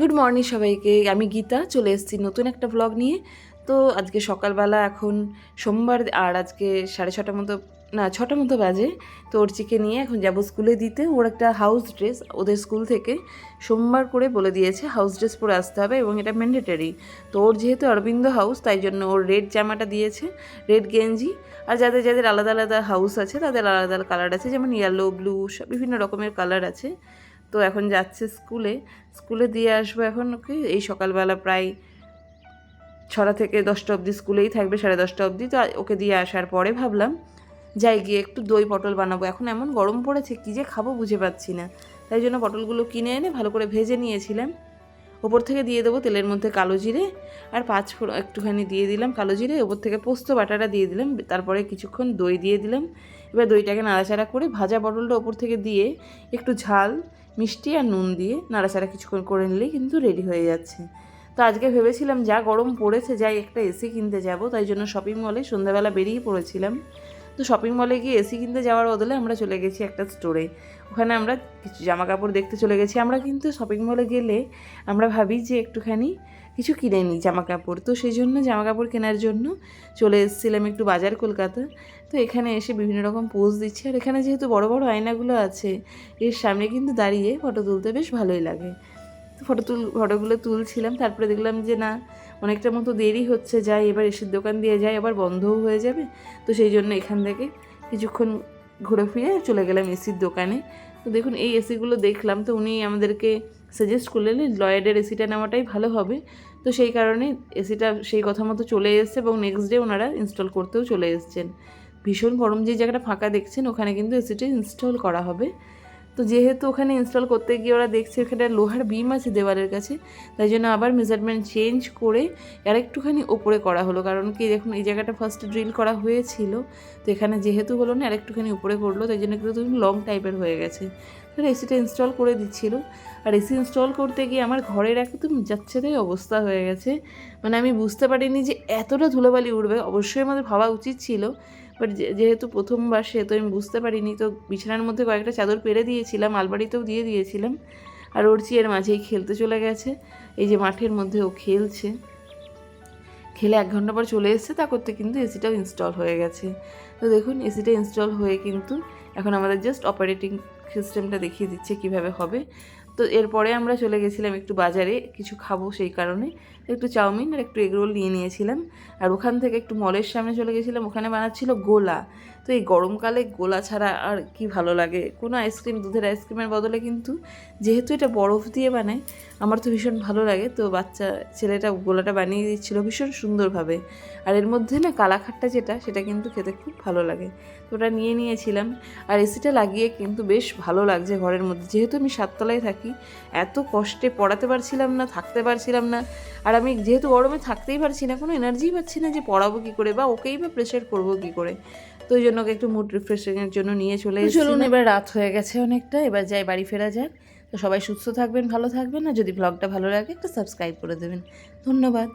Good morning সবাইকে, আমি গীতা, চলে এসেছি নতুন একটা ব্লগ নিয়ে। তো আজকে সকালবেলা এখন সোমবার আর আজকে সাড়ে ছটার মতো, না ছটার মতো বাজে। তো ওর চিকে নিয়ে এখন যাব স্কুলে দিতে। ওর একটা হাউস ড্রেস ওদের স্কুল থেকে সোমবার করে বলে দিয়েছে হাউস ড্রেস পরে আসতে হবে এবং এটা ম্যান্ডেটারি তো ওর যেহেতু অরবিন্দ হাউস তাই জন্য ওর রেড জামাটা দিয়েছে রেড গেঞ্জি। আর যাদের যাদের আলাদা আলাদা হাউস আছে, তাদের আলাদা আলাদা কালার আছে, যেমন ইয়েলো ব্লু সব বিভিন্ন রকমের কালার আছে। তো এখন যাচ্ছে স্কুলে। স্কুলে দিয়ে আসব এখন ওকে এই সকালবেলা প্রায় ছটা থেকে দশটা অবধি স্কুলেই থাকবে, সাড়ে দশটা অবধি। তো ওকে দিয়ে আসার পরে ভাবলাম, যাই গিয়ে একটু দই পটল বানাবো। এখন এমন গরম পড়েছে, কী যে খাব বুঝে পাচ্ছি না। তাই জন্য পটলগুলো কিনে এনে ভালো করে ভেজে নিয়েছিলাম। ওপর থেকে দিয়ে দেবো তেলের মধ্যে কালো জিরে আর পাঁচ ফোড়ন, একটুখানি দিয়ে দিলাম কালো জিরে। ওপর থেকে পোস্ত বাটাটা দিয়ে দিলাম, তারপরে কিছুক্ষণ দই দিয়ে দিলাম। এবার দইটাকে নাড়াচাড়া করে ভাজা পটলটা ওপর থেকে দিয়ে একটু ঝাল মিষ্টি আর নুন দিয়ে নাড়াচাড়া কিছুক্ষণ করে নিলেই কিন্তু রেডি হয়ে যাচ্ছে। তো আজকে ভেবেছিলাম যা গরম পড়েছে, যাই একটা এসি কিনতে যাব, তাই জন্য শপিং মলে সন্ধ্যাবেলা বেরিয়ে পড়েছিলাম। তো শপিং মলে গিয়ে এসি কিনতে যাওয়ার বদলে আমরা চলে গেছি একটা স্টোরে ওখানে আমরা কিছু জামা কাপড় দেখতে চলে গেছি। আমরা কিন্তু শপিং মলে গেলে আমরা ভাবি যে একটুখানি কিছু কিনে নিই জামা কাপড় তো সেই জন্য জামা কাপড় কেনার জন্য চলে এসেছিলাম একটু বাজার কলকাতা। তো এখানে এসে বিভিন্ন রকম পোজ দিচ্ছে। আর এখানে যেহেতু বড় বড় আয়নাগুলো আছে, এর সামনে কিন্তু দাঁড়িয়ে ফটো তুলতে বেশ ভালোই লাগে। ফটো তুল, ফটোগুলো তুলছিলাম, তারপরে দেখলাম যে না, অনেকটা মতো দেরি হচ্ছে, যাই এবার এসির দোকান দিয়ে যাই, আবার বন্ধও হয়ে যাবে। তো সেই জন্য এখান থেকে কিছুক্ষণ ঘুরে ফিরে চলে গেলাম এসির দোকানে। তো দেখুন, এই এসিগুলো দেখলাম, তো উনি আমাদেরকে সাজেস্ট করলেন লয়েডের এসিটা নেওয়াটাই ভালো হবে। তো সেই কারণে এসিটা সেই কথা মতো চলে এসছে এবং নেক্সট ডে ওনারা ইনস্টল করতেও চলে এসছেন। ভীষণ গরম যে জায়গাটা ফাঁকা দেখছেন, ওখানে কিন্তু এসিটা ইনস্টল করা হবে। তো যেহেতু ওখানে ইনস্টল করতে গিয়ে ওরা দেখছে ওখানে লোহার বিম আছে দেওয়ালের কাছে, তাই জন্য আবার মেজারমেন্ট চেঞ্জ করে আর একটুখানি ওপরে করা হলো। কারণ কি দেখুন, এই জায়গাটা ফার্স্ট ড্রিল করা হয়েছিল, তো এখানে যেহেতু হলো না আরেকটুখানি উপরে করল, তাই জন্য কিন্তু লং টাইপের হয়ে গেছে। তাহলে এসিটা ইনস্টল করে দিচ্ছিল। আর এসি ইনস্টল করতে গিয়ে আমার ঘরের একদম যাচ্ছে তাই অবস্থা হয়ে গেছে। মানে আমি বুঝতে পারিনি যে এতটা ধুলোবালি উঠবে, অবশ্যই আমাদের ভাবা উচিত ছিল। বাট যেহেতু প্রথমবার সেহেতু আমি বুঝতে পারিনি, তো বিছানার মধ্যে কয়েকটা চাদর পেরে দিয়েছিলাম, আলমারিতেও দিয়ে দিয়েছিলাম। আর ওর চিয়ের মাঝেই খেলতে চলে গেছে, এই যে মাঠের মধ্যে ও খেলছে। খেলে এক ঘণ্টা পর চলে এসছে, তা করতে কিন্তু এসিটাও ইনস্টল হয়ে গেছে। তো দেখুন, এসিটা ইনস্টল হয়ে কিন্তু এখন আমাদের জাস্ট অপারেটিং সিস্টেমটা দেখিয়ে দিচ্ছে কীভাবে হবে। তো এরপরে আমরা চলে গেছিলাম একটু বাজারে, কিছু খাব সেই কারণে। একটু চাউমিন আর একটু এগরোল নিয়ে নিয়েছিলাম। আর ওখান থেকে একটু মলের সামনে চলে গেছিলাম, ওখানে বানাচ্ছিল গোলা। তো এই গরমকালে গোলা ছাড়া আর কি ভালো লাগে? কোনো আইসক্রিম, দুধের আইসক্রিমের বদলে কিন্তু যেহেতু এটা বরফ দিয়ে বানায়, আমার তো ভীষণ ভালো লাগে। তো বাচ্চা, ছেলেটা গোলাটা বানিয়ে দিচ্ছিল ভীষণ সুন্দরভাবে। আর এর মধ্যে না কালাখাট্টা যেটা, সেটা কিন্তু খেতে খুব ভালো লাগে। তো ওটা নিয়ে নিয়েছিলাম। আর এসিটা লাগিয়ে কিন্তু বেশ ভালো লাগছে ঘরের মধ্যে। যেহেতু আমি সাততলায় থাকি এত কষ্টে পড়াতে পারছিলাম না থাকতে পারছিলাম না। আর আমি যেহেতু গরমে থাকতেই পারছি না কোনো এনার্জিই পাচ্ছি না যে পড়াবো কী করে বা ওকেই বা প্রেশার করব কী করে। তো ওই জন্য ওকে একটু মুড রিফ্রেশিংয়ের জন্য নিয়ে চলে চলুন এবার রাত হয়ে গেছে অনেকটা এবার যাই বাড়ি ফেরা যাক। তো সবাই সুস্থ থাকবেন ভালো থাকবেন আর যদি ব্লগটা ভালো লাগে একটা সাবস্ক্রাইব করে দেবেন। ধন্যবাদ।